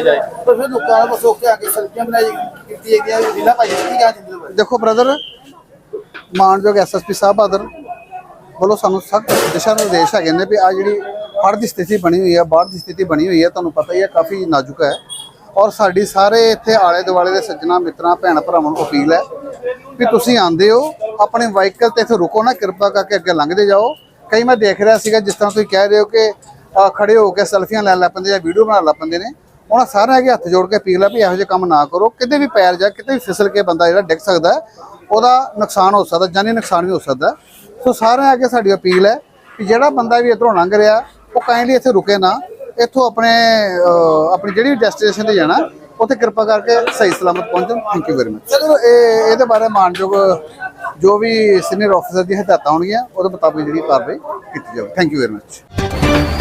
ਜਾਏ। ਫਿਰ ਲੋਕਾਂ ਕੇ ਆ ਕੇ ਸਲਫੀਆਂ ਬਣਾਈ ਕੀਤੀ ਹੈਗੀ ਆ ਜ਼ਿਲ੍ਹਾ ਭਾਈ ਕੀ ਕਹਾਂ ਜਿੰਦੇ ਬਾਰੇ ਦੇਖੋ ਬ੍ਰਦਰ ਮਾਨਯੋਗ ਐਸਐਸਪੀ ਸਾਹਿਬ ਬਾਦਰ ਵੱਲੋਂ ਸਾਨੂੰ ਸਖਤ ਦਿਸ਼ਾ ਨਿਰਦੇਸ਼ ਹੈਗੇ ਨੇ ਵੀ ਆ ਜਿਹੜੀ ਹੜ੍ਹ ਦੀ ਸਥਿਤੀ ਬਣੀ ਹੋਈ ਹੈ ਬਾੜ ਦੀ ਸਥਿਤੀ ਬਣੀ ਹੋਈ ਹੈ ਤੁਹਾਨੂੰ ਪਤਾ ਹੀ ਹੈ ਕਾਫੀ ਨਾਜ਼ੁਕ ਹੈ। ਔਰ ਸਾਡੀ ਸਾਰੇ ਇੱਥੇ ਆਲੇ ਦੁਆਲੇ ਦੇ ਸੱਜਣਾ ਮਿੱਤਰਾਂ ਭੈਣ ਭਰਾਵਾਂ ਨੂੰ ਅਪੀਲ ਹੈ ਵੀ ਤੁਸੀਂ ਆਂਦੇ ਹੋ ਆਪਣੇ ਵਾਹੀਕਲ ਤੇ ਇੱਥੇ ਰੁਕੋ ਨਾ ਕਿਰਪਾ ਕਰਕੇ ਅੱਗੇ ਲੰਘਦੇ ਜਾਓ। ਕਈ ਮੈਂ ਦੇਖ ਰਿਹਾ ਸੀਗਾ ਜਿਸ ਤਰ੍ਹਾਂ ਤੁਸੀਂ ਕਹਿ ਰਹੇ ਹੋ ਕਿ ਖੜੇ ਹੋ ਕੇ ਸੈਲਫੀਆਂ ਲੈਣ ਲੱਗ ਪੈਂਦੇ ਜਾਂ ਵੀਡੀਓ ਬਣਾ ਲੱਗ ਪੈਂਦੇ ਨੇ। ਉਹਨਾਂ ਸਾਰਿਆਂ ਅੱਗੇ ਹੱਥ ਜੋੜ ਕੇ ਅਪੀਲ ਆ ਵੀ ਇਹੋ ਜਿਹੇ ਕੰਮ ਨਾ ਕਰੋ। ਕਿਤੇ ਵੀ ਪੈਰ ਜਾ ਕਿਤੇ ਵੀ ਫਿਸਲ ਕੇ ਬੰਦਾ ਜਿਹੜਾ ਡਿੱਗ ਸਕਦਾ ਉਹਦਾ ਨੁਕਸਾਨ ਹੋ ਸਕਦਾ, ਜਾਨੀ ਨੁਕਸਾਨ ਵੀ ਹੋ ਸਕਦਾ ਸੋ ਸਾਰਿਆਂ ਅੱਗੇ ਸਾਡੀ ਅਪੀਲ ਹੈ ਕਿ ਜਿਹੜਾ ਬੰਦਾ ਵੀ ਇੱਧਰੋਂ ਲੰਘ ਰਿਹਾ, ਉਹ ਕਾਇੰਡਲੀ ਇੱਥੇ ਰੁਕੇ ਨਾ। ਇੱਥੋਂ ਆਪਣੇ ਆਪਣੀ ਜਿਹੜੀ ਵੀ ਡੈਸਟੀਨੇਸ਼ਨ ਤੇ ਜਾਣਾ, ਉੱਥੇ ਕਿਰਪਾ ਕਰਕੇ ਸਹੀ ਸਲਾਮਤ ਪਹੁੰਚਣ। ਥੈਂਕ ਯੂ ਵੈਰੀ ਮਚ ਚਲੋ, ਇਹ, ਇਹਦੇ ਬਾਰੇ ਮਾਨਯੋਗ ਜੋ ਵੀ ਸੀਨੀਅਰ ਅਫਸਰ ਦੀ ਹਦਾਇਤਾਂ ਹੋਣਗੀਆਂ, ਉਹਦੇ ਮੁਤਾਬਿਕ ਜਿਹੜੀ ਕਾਰਵਾਈ ਕੀਤੀ ਜਾਵੇ ਥੈਂਕ ਯੂ ਵੈਰੀ ਮਚ